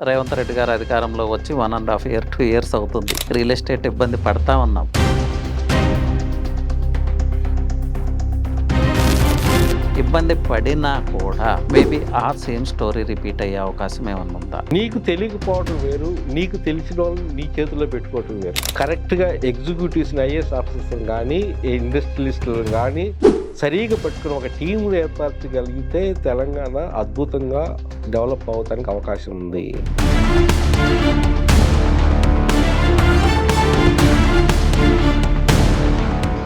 రేవంత్ రెడ్డి గారు అధికారంలో వచ్చి one and half year two years అవుతుంది. రియల్ ఎస్టేట్ ఇబ్బంది పడతా ఉన్నాం ఇబ్బంది పడినా కూడా మేబీ ఆ సేమ్ స్టోరీ రిపీట్ అయ్యే అవకాశం ఏమన్నా నీకు తెలియకపోవడం వేరు నీకు తెలిసిన వాళ్ళు నీ చేతిలో పెట్టుకోవటం వేరు. కరెక్ట్గా ఎగ్జిక్యూటివ్స్ ఐఏఎస్ ఆఫీసర్ కానీ ఇండస్ట్రియలిస్టులు కానీ సరిగా పెట్టుకుని ఒక టీంను ఏర్పరచగలిగితే తెలంగాణ అద్భుతంగా డెవలప్ అవటానికి అవకాశం ఉంది.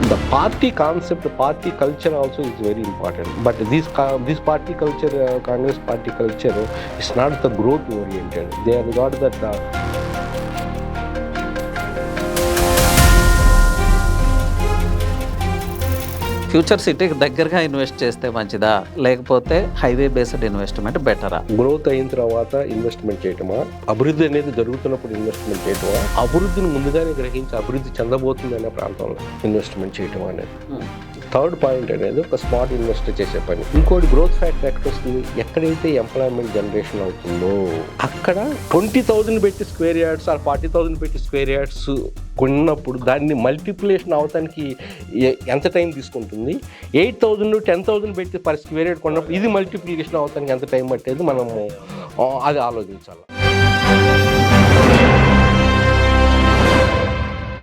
The party concept party culture also is very important but this this party culture Congress party culture is not the growth oriented they are not that future సిటీకి దగ్గరగా ఇన్వెస్ట్ చేస్తే మంచిదా? లేకపోతే హైవే బేస్డ్ ఇన్వెస్ట్మెంట్ బెటరా? Growth అయిన తర్వాత investment చేయటమా? అభివృద్ధి అనేది జరుగుతున్నప్పుడు ఇన్వెస్ట్మెంట్ చేయటమా? అభివృద్ధిని ముందుగానే గ్రహించి అభివృద్ధి చెందబోతుంది అనే ప్రాంతంలో ఇన్వెస్ట్మెంట్ చేయటం అనేది. థర్డ్ పాయింట్ అనేది ఒక స్మార్ట్ ఇన్వెస్టర్ చేసే పని. ఇంకోటి గ్రోత్ ఫ్యాక్టర్ ఎక్కడ వస్తుంది ఎక్కడైతే ఎంప్లాయ్మెంట్ జనరేషన్ అవుతుందో అక్కడ ట్వంటీ థౌజండ్ పెట్టి square yards or forty thousand పెట్టి స్క్వేర్ యార్డ్స్ కొన్నప్పుడు దాన్ని మల్టిప్లికేషన్ అవటానికి ఎంత టైం తీసుకుంటుంది? ఎయిట్ థౌజండ్ టెన్ థౌజండ్ పెట్టి పర్ స్క్వేర్ యార్డ్ కొన్నప్పుడు ఇది మల్టిప్లికేషన్ అవటానికి ఎంత టైం పట్టేది? మనము ఆ, అది ఆలోచించాలి.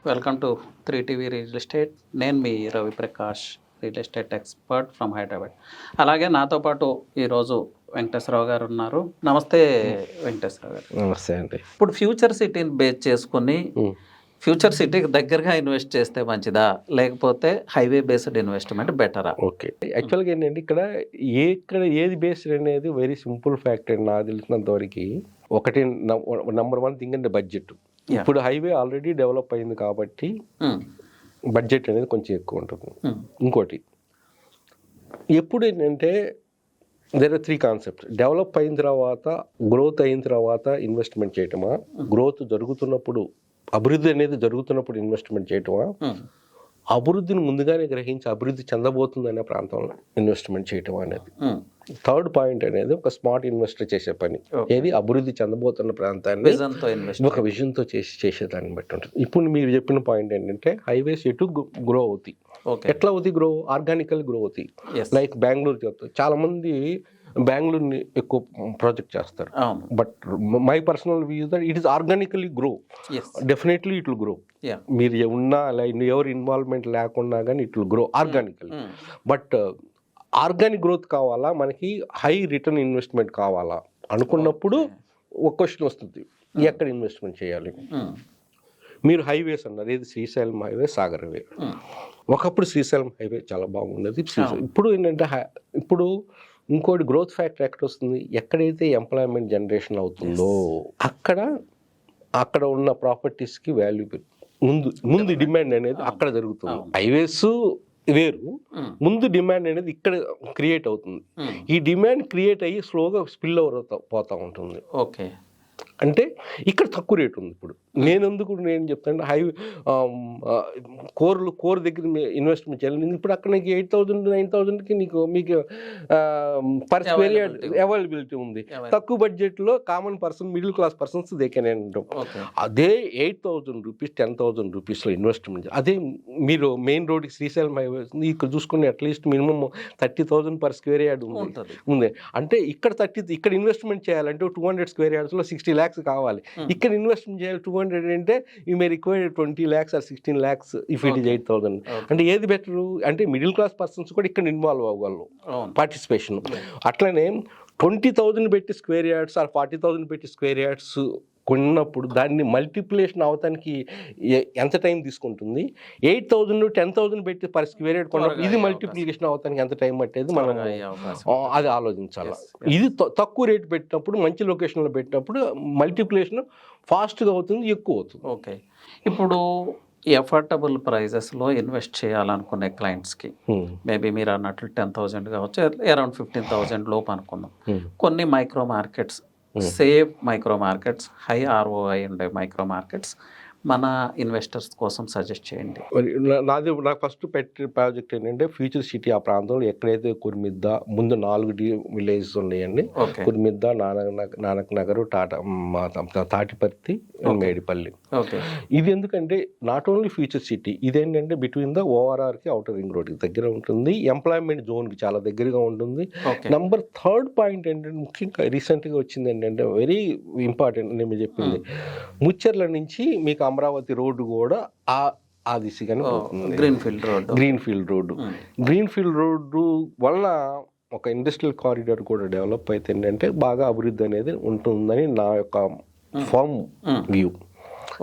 Welcome to three TV real estate నేను మీ Ravi Prakash real estate expert from Hyderabad అలాగే నాతో పాటు ఈరోజు వెంకటేశ్వరరావు గారు ఉన్నారు. నమస్తే వెంకటేశ్వరరావు గారు. నమస్తే అండి. ఇప్పుడు ఫ్యూచర్ సిటీని బేస్ చేసుకుని. ఫ్యూచర్ సిటీకి దగ్గరగా ఇన్వెస్ట్ చేస్తే మంచిదా? లేకపోతే హైవే బేస్డ్ ఇన్వెస్ట్మెంట్ బెటరా? ఓకే. యాక్చువల్గా ఏంటంటే ఇక్కడ ఏ ఇక్కడ ఏది బేస్డ్ అనేది వెరీ సింపుల్ ఫ్యాక్ట్ నాకు తెలిసినంత వరకు ఒకటి నంబర్ వన్ థింగ్ అంటే బడ్జెట్. ఇప్పుడు హైవే ఆల్రెడీ డెవలప్ అయింది కాబట్టి బడ్జెట్ అనేది కొంచెం ఎక్కువ ఉంటుంది. ఇంకోటి ఎప్పుడు ఏంటంటే there are three concepts develop అయిన తర్వాత గ్రోత్ అయిన తర్వాత ఇన్వెస్ట్మెంట్ చేయటమా? గ్రోత్ జరుగుతున్నప్పుడు అభివృద్ధి అనేది జరుగుతున్నప్పుడు ఇన్వెస్ట్మెంట్ చేయటమా? అభివృద్ధిని ముందుగానే గ్రహించి అభివృద్ధి చెందబోతుందనే ప్రాంతంలో ఇన్వెస్ట్మెంట్ చేయటం అనేది. థర్డ్ పాయింట్ అనేది ఒక స్మార్ట్ ఇన్వెస్టర్ చేసే పని. ఏది అభివృద్ధి చెందబోతున్న ప్రాంతాన్ని ఒక విజన్తో చేసి చేసేదాన్ని బట్టి ఉంటుంది. ఇప్పుడు మీరు చెప్పిన పాయింట్ ఏంటంటే హైవేస్ ఎటు గ్రో అవుతాయి. ఎట్లా అవుతాయి గ్రో ఆర్గానికల్ గ్రో అవుతాయి. లైక్ బెంగళూరు చెప్తారు చాలా మంది బెంగళూరుని ఎక్కువ ప్రాజెక్ట్ చేస్తారు. But my personal view that it is organically grow definitely it will grow మీరు ఉన్నా ఎవరు ఇన్వాల్వ్మెంట్ లేకున్నా కానీ it will grow organical but organic growth కావాలా? మనకి హై రిటర్న్ ఇన్వెస్ట్మెంట్ కావాలా? అనుకున్నప్పుడు ఒక క్వశ్చన్ వస్తుంది. ఎక్కడ ఇన్వెస్ట్మెంట్ చేయాలి? మీరు హైవేస్ అన్నారు. ఏది? శ్రీశైలం హైవే సాగర్ హైవే ఒకప్పుడు శ్రీశైలం హైవే చాలా బాగుండేది. ఇప్పుడు ఏంటంటే ఇప్పుడు ఇంకోటి గ్రోత్ ఫ్యాక్టర్ ఎక్కడ వస్తుంది ఎక్కడైతే ఎంప్లాయ్మెంట్ జనరేషన్ అవుతుందో అక్కడ అక్కడ ఉన్న ప్రాపర్టీస్కి వాల్యూ ముందు ముందు డిమాండ్ అనేది అక్కడ జరుగుతుంది. హైవేస్ వేరు. ముందు డిమాండ్ అనేది ఇక్కడ క్రియేట్ అవుతుంది. ఈ డిమాండ్ క్రియేట్ అయ్యి స్లోగా స్పిల్ ఓవర్ పోతా ఉంటుంది. ఓకే అంటే ఇక్కడ తక్కువ రేట్ ఉంది ఇప్పుడు. నేను ఎందుకు నేను చెప్తాను హై కోర్లు కోర్ దగ్గర ఇన్వెస్ట్మెంట్ చేయాలి. ఇప్పుడు అక్కడ నీకు ఎయిట్ థౌసండ్ నైన్ థౌసండ్కి నీకు మీకు పర్ స్క్వేర్. అవైలబిలిటీ ఉంది. తక్కువ బడ్జెట్లో common person middle class persons they can అదే eight thousand rupees ten thousand రూపీస్లో ఇన్వెస్ట్మెంట్ అదే మీరు మెయిన్ రోడ్కి శ్రీశైలం హైవే. ఇక్కడ చూసుకుని at least minimum thirty thousand per square yard ఉంది. ఉంది. అంటే ఇక్కడ థర్టీ ఇక్కడ ఇన్వెస్ట్మెంట్ చేయాలంటే టూ హండ్రెడ్ స్క్వేర్ యార్డ్స్లో సిక్స్టీ ల్యాక్స్ కావాలి. Hmm. ఇక్కడ ఇన్వెస్ట్మెంట్ చేయాలి టూ హండ్రెడ్ అంటే you may require twenty lakhs or sixteen lakhs if it is eight thousand. అంటే ఏది బెటర్ అంటే మిడిల్ క్లాస్ పర్సన్స్ కూడా ఇక్కడ ఇన్వాల్వ్ అవ్వగలరు. పార్టిసిపేషన్ అట్లనే ట్వంటీ థౌజండ్ పెట్టి square yards or forty thousand పెట్టి స్క్వేర్ యార్డ్స్ కొన్నప్పుడు దాన్ని మల్టిప్లికేషన్ అవటానికి ఎంత టైం తీసుకుంటుంది? ఎయిట్ థౌజండ్ టెన్ థౌజండ్ పెట్టి పర్ స్క్వేర్ యార్డ్ కొన్నప్పుడు ఇది మల్టిప్లికేషన్ అవటానికి ఎంత టైం పట్టేది మనం అది ఆలోచించాలి? ఇది తక్కువ రేట్ పెట్టినప్పుడు మంచి లొకేషన్లో పెట్టినప్పుడు మల్టిప్లికేషన్ ఫాస్ట్గా అవుతుంది ఎక్కువ అవుతుంది. ఓకే. ఇప్పుడు ఎఫర్టబుల్ ప్రైజెస్లో ఇన్వెస్ట్ చేయాలనుకునే క్లయింట్స్కి. మేబీ మీరు అన్నట్లు టెన్ థౌజండ్ కావచ్చు అరౌండ్ ఫిఫ్టీన్ థౌజండ్ లోపు అనుకుందాం. కొన్ని micro markets safe micro markets high ROI ఉండే మైక్రో మార్కెట్స్ మన ఇన్వెస్టర్స్ కోసం సజెస్ట్ చేయండి. నాది నాకు ఫస్ట్ పెట్టే ప్రాజెక్ట్ ఏంటంటే ఫ్యూచర్ సిటీ ఆ ప్రాంతంలో ఎక్కడైతే కుర్మిద్ద ముందు నాలుగు విలేజెస్ ఉన్నాయండి కుర్మిద్ద నానక్ నగర్ టాటా తాటిపర్తి మేడిపల్లి. ఓకే ఇది ఎందుకంటే నాట్ ఓన్లీ ఫ్యూచర్ సిటీ ఇదేంటంటే బిట్వీన్ ద ఓఆర్ఆర్కి అవుటర్ రింగ్ రోడ్కి దగ్గర ఉంటుంది ఎంప్లాయ్మెంట్ జోన్కి చాలా దగ్గరగా ఉంటుంది. నంబర్ థర్డ్ పాయింట్ ఏంటంటే ముఖ్యంగా రీసెంట్గా వచ్చింది ఏంటంటే వెరీ ఇంపార్టెంట్ నేను చెప్పింది ముచ్చర్ల నుంచి మీకు అమరావతి రోడ్డు కూడా ఆ ఆ దిశగానే పోతుంది. Green field road green field road. Green field road వల్ల ఒక ఇండస్ట్రియల్ కారిడార్ కూడా డెవలప్ అయితే ఏంటంటే బాగా అభివృద్ధి అనేది ఉంటుందని నా యొక్క ఫామ్ వ్యూ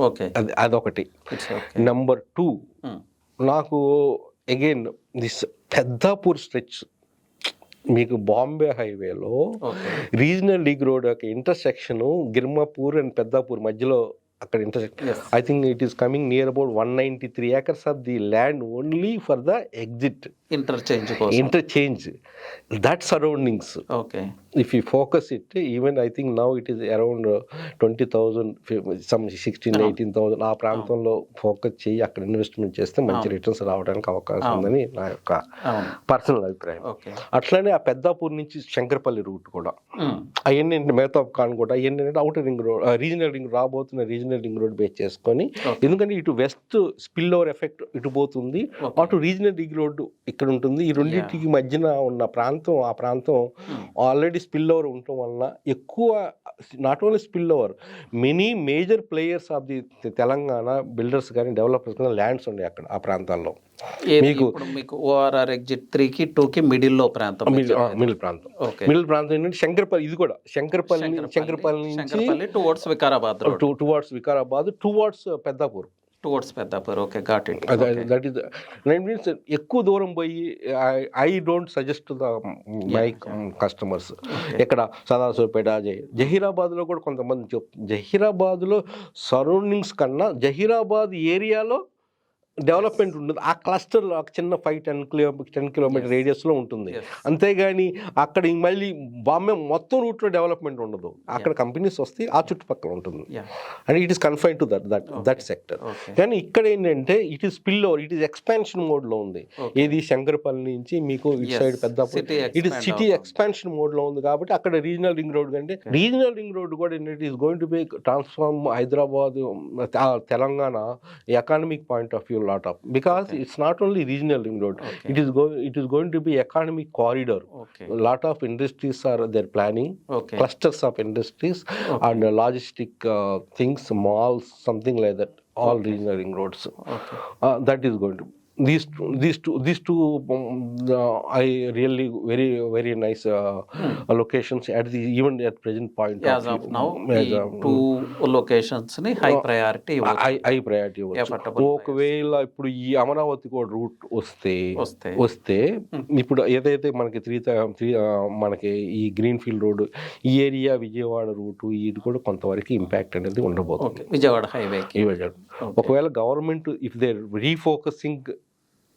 ఓకే అది అదొకటి. నెంబర్ టూ నాకు అగైన్ దిస్ పెద్దాపూర్ స్ట్రెచ్ మీకు బాంబే హైవేలో రీజనల్ లీగ్ రోడ్ యొక్క ఇంటర్సెక్షన్ గిర్మాపూర్ అండ్ పెద్దాపూర్ మధ్యలో అక్కడ intersection Yes. I think it is coming near about one ninety three acres of the land only for the exit interchange interchange that surroundings okay if you focus it even I think now it is around twenty thousand some sixteen eighteen thousand ఆ ప్రాంతంలో focus చేయి అక్కడ investment చేస్తే మంచి returns రావడానికి అవకాశం ఉందని నా యొక్క పర్సనల్ అభిప్రాయం. ఓకే అట్లనే ఆ పెద్దాపూర్ నుంచి శంకరపల్లి రూట్ కూడా. మ్మ్. అవన్నీ మేతాబ్ ఖాన్ కూడా అవన్నీ outer ring road regional ring రాబోతున్న రీజనల్ రింగ్ రోడ్ బేస్ చేసుకొని. ఎందుకంటే ఇటు వెస్ట్ స్పిల్ ఓవర్ ఎఫెక్ట్ ఇటు పోతుంది. అటు రీజనల్ రింగ్ రోడ్ ఇక్కడ ఉంటుంది ఈ రెండింటికి మధ్యన ఉన్న ప్రాంతం ఆ ప్రాంతం ఆల్రెడీ స్పిల్ ఓవర్ ఉండటం వలన ఎక్కువ not only spill over many major players of the Telangana builders కానీ డెవలపర్స్ కానీ ల్యాండ్స్ ఉన్నాయి అక్కడ ఆ ప్రాంతాల్లో మీకు- మీకు ఓఆర్ఆర్ ఎగ్జిట్ త్రీకి టూకి మిడిల్లో ప్రాంతం మిడిల్ ప్రాంతం. ఓకే. మిడిల్ ప్రాంతం ఏంటంటే శంకరపల్లి ఇది కూడా శంకరపల్లి శంకరపల్లి నుంచి Shankarpalli towards Vikarabad to towards Vikarabad towards Peddapur. Towards Peddapur okay got it that is నేను మీన్స్ ఎక్కువ దూరం పోయి I don't suggest the my customers ఇక్కడ సదాశివపేట జహీ జహీరాబాద్లో కూడా కొంతమంది చెప్ జహీరాబాద్లో సరౌండింగ్స్ కన్నా జహీరాబాద్ ఏరియాలో డెవలప్మెంట్ ఉంటుంది. ఆ క్లస్టర్లో ఒక చిన్న five ten kilo ten kilometer రేడియస్లో ఉంటుంది. అంతేగాని అక్కడ మళ్ళీ బాంబే మొత్తం రూట్లో డెవలప్మెంట్ ఉండదు. అక్కడ కంపెనీస్ వస్తే ఆ చుట్టుపక్కల ఉంటుంది. And it is confine to that that that sector కానీ ఇక్కడ ఏంటంటే it is spill over it is expansion మోడ్లో ఉంది. ఏది శంకరపల్లి నుంచి మీకు ఇటు. సైడ్ పెద్ద ఇట్ expand సిటీ. ఎక్స్పాన్షన్ మోడ్లో ఉంది కాబట్టి అక్కడ రీజనల్ రింగ్ రోడ్ కంటే రీజనల్ రింగ్ రోడ్ కూడా it is going to be transform Hyderabad Telangana economic point of lot of because okay. it's not only regional ring road. Okay. It is going it is going to be economic corridor. Okay. A lot of industries are they're planning okay. clusters of industries okay. and uh, logistic uh, things, malls, something like that. All okay. regional ring roads. Okay. Uh, that is going to these two, these two, these two. Um, uh, I really very very nice uh, locations at the even at present point. As of now as ఈ of- two లొకేషన్స్ని high priority I I priority Affordable ఒకవేళ ఇప్పుడు ఈ అమరావతి కూడా route వస్తే వస్తే. వస్తే ఇప్పుడు ఏదైతే మనకి త్రీ త్రీ మనకి ఈ గ్రీన్ ఫీల్డ్ రోడ్ ఈ ఏరియా విజయవాడ రూట్ ఇది కూడా కొంతవరకు ఇంపాక్ట్ అనేది ఉండబోతుంది. విజయవాడ విజయవాడ. ఒకవేళ government if they refocusing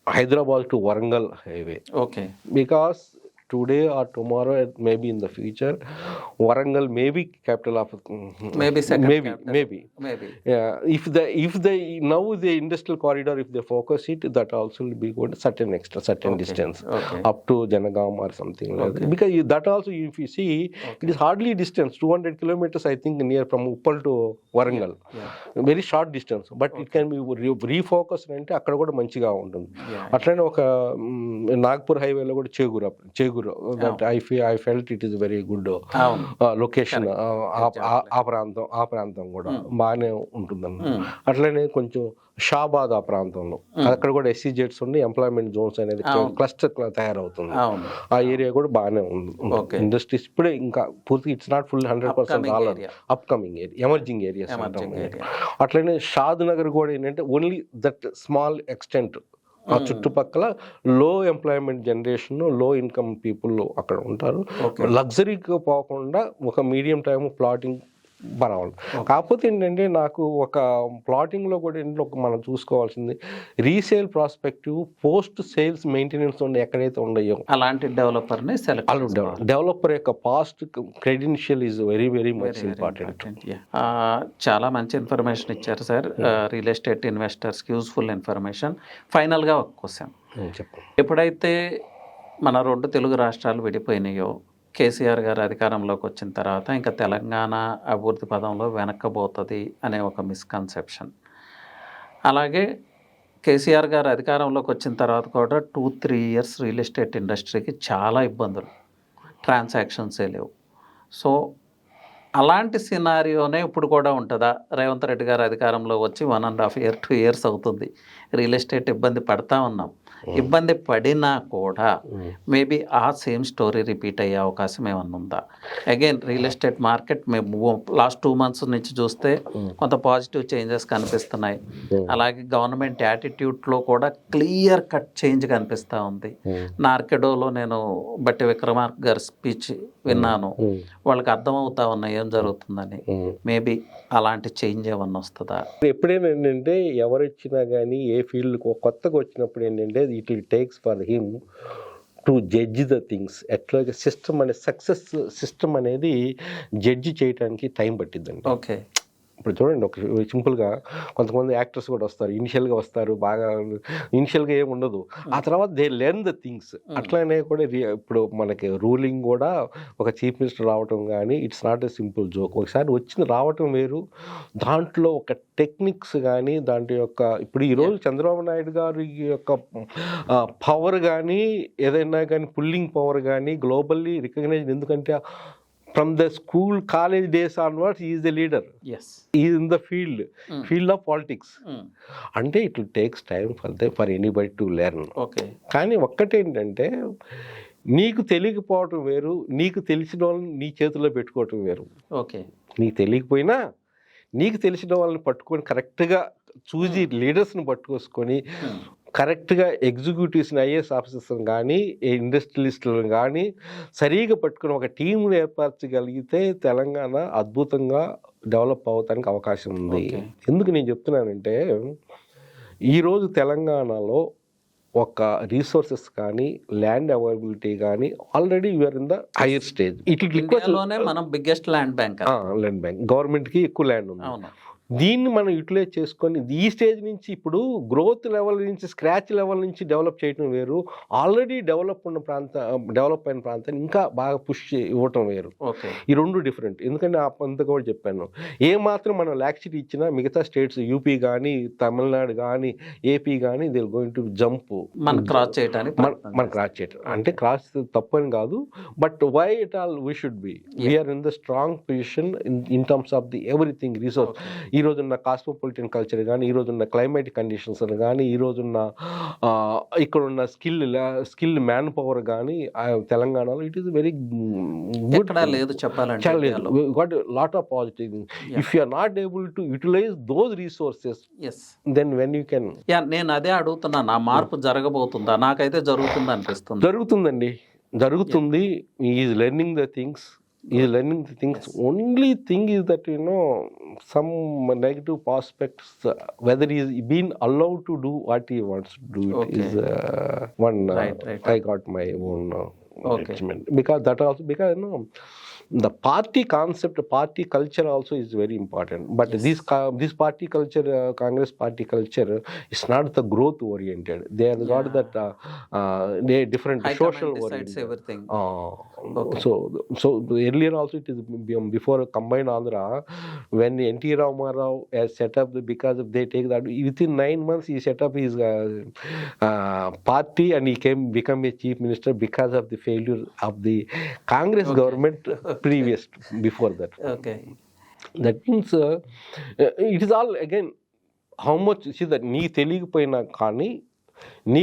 Hyderabad to Warangal highway okay because today or tomorrow maybe in the future Warangal maybe capital of maybe if the if the now the industrial corridor if the focus it that also be goad certain extra certain distance up to Jangaon or something because that also if you see it is hardly distance two hundred kilometers I think near from Uppal to Warangal very short distance but it can be refocus అంటే అక్కడ కూడా మంచిగా ఉంటుంది. అట్లనే ఒక నాగ్పూర్ హైవేలో కూడా Chegur Chegur. That I fee I felt it is very good location ఆ ప్రాంతం ఆ ప్రాంతం కూడా బాగానే ఉంటుందన్న Hmm. అట్లనే కొంచెం షాబాద్ ఆ ప్రాంతంలో అక్కడ కూడా ఎస్సీ జెట్స్ ఉండి ఎంప్లాయ్మెంట్ జోన్స్ అనేది క్లస్టర్ తయారవుతుంది. ఆ ఏరియా కూడా బాగానే ఉంది. ఇండస్ట్రీస్ ఇప్పుడే ఇంకా పూర్తి it's not full hundred percent రాలేదు area. Upcoming area emerging areas area. అట్లనే షాద్ నగర్ కూడా ఏంటంటే ఓన్లీ దట్ స్మాల్ ఎక్స్టెంట్ ఆ చుట్టుపక్కల లో ఎంప్లాయ్మెంట్ జనరేషన్లో ఇన్కమ్ పీపుల్ అక్కడ ఉంటారు. లగ్జరీకి పోకుండా ఒక మీడియం టైం ప్లాటింగ్ పర్వాలేదు. కాకపోతే ఏంటంటే నాకు ఒక ప్లాటింగ్లో కూడా ఏంటంటే ఒక మనం చూసుకోవాల్సింది resale prospective post sales maintenance ఉండే ఎక్కడైతే ఉన్నాయో అలాంటి డెవలపర్ని సెలెక్ట్ వాళ్ళు డెవలపర్ యొక్క past credential is very very much important. చాలా మంచి ఇన్ఫర్మేషన్ ఇచ్చారు సార్. రియల్ ఎస్టేట్ ఇన్వెస్టర్స్కి యూస్ఫుల్ ఇన్ఫర్మేషన్. ఫైనల్గా ఒక క్వశ్చన్. చెప్పండి. ఎప్పుడైతే మన రెండు తెలుగు రాష్ట్రాలు విడిపోయినాయో కేసీఆర్ గారు అధికారంలోకి వచ్చిన తర్వాత ఇంకా తెలంగాణ అభివృద్ధి పదంలో వెనక్కబోతుంది అనే ఒక మిస్కన్సెప్షన్ అలాగే కేసీఆర్ గారు అధికారంలోకి వచ్చిన తర్వాత కూడా two three years real estate ఇండస్ట్రీకి చాలా ఇబ్బందులు. ట్రాన్సాక్షన్సే లేవు. సో అలాంటి సినారియోనే ఇప్పుడు కూడా ఉంటుందా? రేవంత్ రెడ్డి గారు అధికారంలో వచ్చి one and half year two years అవుతుంది. రియల్ ఎస్టేట్ ఇబ్బంది పడతా ఉన్నాం. ఇబ్బంది పడినా కూడా మేబీ ఆ సేమ్ స్టోరీ రిపీట్ అయ్యే అవకాశం ఏమన్నా ఉందా? అగైన్ రియల్ ఎస్టేట్ మార్కెట్ మేము లాస్ట్ టూ మంత్స్ నుంచి చూస్తే కొంత పాజిటివ్ చేంజెస్ కనిపిస్తున్నాయి. అలాగే గవర్నమెంట్ యాటిట్యూడ్లో కూడా క్లియర్ కట్ చేంజ్ కనిపిస్తూ ఉంది. నార్కెడోలో నేను బట్టి విక్రమార్క గారి స్పీచ్ విన్నాను. వాళ్ళకి అర్థమవుతా ఉన్నాయి ఏం జరుగుతుందని. మేబీ అలాంటి చేంజ్ ఏమన్నా వస్తుందా? ఎప్పుడైనా ఏంటంటే ఎవరు ఇచ్చినా కానీ ఏ ఫీల్డ్ కొత్తగా వచ్చినప్పుడు ఏంటంటే it will takes for him to judge the things ఎట్లా సిస్టమ్ అనే సక్సెస్ సిస్టమ్ అనేది జడ్జి చేయడానికి టైం పట్టిద్దండి. ఓకే ఇప్పుడు చూడండి ఒక సింపుల్గా కొంతమంది యాక్టర్స్ కూడా వస్తారు. ఇనిషియల్గా వస్తారు బాగా ఇనిషియల్గా ఏమి ఉండదు. ఆ తర్వాత దే లెర్న్ ద థింగ్స్ అట్లానే కూడా రి- ఇప్పుడు మనకి రూలింగ్ కూడా ఒక చీఫ్ మినిస్టర్ రావటం కానీ it's not a simple joke ఒకసారి వచ్చిన రావటం వేరు. దాంట్లో ఒక టెక్నిక్స్ కానీ దాంట్లో యొక్క ఇప్పుడు ఈరోజు చంద్రబాబు నాయుడు గారి యొక్క పవర్ కానీ ఏదైనా కానీ పుల్లింగ్ పవర్ కానీ గ్లోబల్లీ రికగ్నైజ్ ఎందుకంటే from the school college days onwards is the leader as is in the field field of politics అంటే it takes time for the for anybody to learn okay కానీ ఒక్కటేంటంటే నీకు తెలియకపోవటం వేరు నీకు తెలిసిన వాళ్ళని నీ చేతిలో పెట్టుకోవటం వేరు ఓకే నీకు తెలియకపోయినా నీకు తెలిసిన వాళ్ళని పట్టుకొని కరెక్ట్గా చూసి లీడర్స్ని పట్టుకొసుకొని కరెక్ట్గా ఎగ్జిక్యూటివ్స్ని ఐఏఎస్ ఆఫీసర్స్ని కానీ ఇండస్ట్రియలిస్టులను కానీ సరిగా పట్టుకుని ఒక టీంను ఏర్పరచగలిగితే తెలంగాణ అద్భుతంగా డెవలప్ అవడానికి అవకాశం ఉంది. ఎందుకు నేను చెప్తున్నానంటే ఈరోజు తెలంగాణలో ఒక రీసోర్సెస్ కానీ ల్యాండ్ అవైలబిలిటీ కానీ already you are in the higher stage. It request ఇండియాలోనే మనం biggest land bank land bank. గవర్నమెంట్కి ఎక్కువ ల్యాండ్ ఉంది. దీన్ని మనం యూటిలైజ్ చేసుకొని ఈ స్టేజ్ నుంచి ఇప్పుడు గ్రోత్ లెవెల్ నుంచి స్క్రాచ్ లెవెల్ నుంచి డెవలప్ చేయడం వేరు. ఆల్రెడీ డెవలప్ ఉన్న ప్రాంత డెవలప్ అయిన ప్రాంతాన్ని ఇంకా బాగా పుష్ ఇవ్వటం వేరు. ఈ రెండు డిఫరెంట్. ఎందుకంటే అంత కూడా చెప్పాను. ఏ మాత్రం మనం లాక్సిటీ ఇచ్చినా మిగతా స్టేట్స్ యూపీ కానీ తమిళనాడు కానీ ఏపీ కానీ దే గోయింగ్ టు జంప్ మనం క్రాస్ చేయడానికి మన క్రాస్ చేయటం. అంటే క్రాస్ తప్పని కాదు. But why it all we should be we are in the strong position in in terms of the everything resource ఈ రోజున్న కాస్మోపాలిటన్ కల్చర్ కానీ ఈ రోజున్న క్లైమేటిక్ కండిషన్స్ కానీ ఈ రోజున్న ఆ, ఇక్కడ ఉన్న స్కిల్ స్కిల్ మ్యాన్ పవర్ కానీ తెలంగాణలో ఇట్ ఈస్ వెరీ గుడ్ లేదు చెప్పాలంటే got lot of positive if you are not able to utilize those resources yes then when you can yeah నేను అదే అడుగుతున్నా నా మార్పు జరగబోతుందా? నాకైతే జరుగుతుంది అనిపిస్తుంది జరుగుతుందండి. జరుగుతుంది. Is learning the things is learning the things. Only thing is that, you know, some negative aspects, uh, whether he's been allowed to do what he wants to do, okay. is uh, one. Uh, right, right, I got my own judgment. Because that also, because, you know, the party concept, party culture also is very important. But yes. this this party culture, uh, Congress party culture, is not the growth oriented. They have yeah. got that uh, uh, they different High social oriented. everything. Uh, okay. So so earlier also it is um, before combined Andhra, when NT Ramarao has set up because they take that within nine months he set up his uh, uh, party and he came become a chief minister because of the failure of the Congress okay. government previous before that. Okay that means uh, it is all again how much see that నీ తెలియకపోయినా కానీ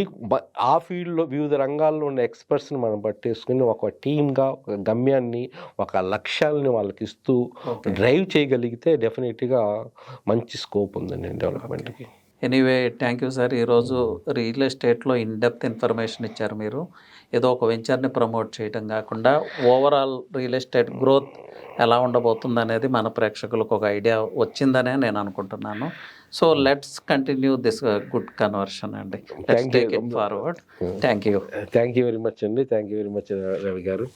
బ- ఆ ఫీల్డ్లో వివిధ రంగాల్లో ఉన్న ఎక్స్పర్ట్స్ని మనం పట్టేసుకుని ఒక టీమ్గా ఒక గమ్యాన్ని ఒక లక్ష్యాలని వాళ్ళకి ఇస్తూ. డ్రైవ్ చేయగలిగితే డెఫినెట్గా మంచి స్కోప్ ఉందండి డెవలప్మెంట్కి. ఎనీవే థ్యాంక్ యూ సార్ ఈరోజు రియల్ ఎస్టేట్లో ఇన్ డెప్త్ ఇన్ఫర్మేషన్ ఇచ్చారు మీరు. ఏదో ఒక వెంచర్ని ప్రమోట్ చేయడం కాకుండా ఓవరాల్ రియల్ ఎస్టేట్ గ్రోత్ ఎలా ఉండబోతుంది అనేది మన ప్రేక్షకులకు ఒక ఐడియా వచ్చిందనే నేను అనుకుంటున్నాను. So let's continue this good conversion అండి. Let's Thank you. Take it forward thank you thank you very much అండి thank you very much Ravi garu.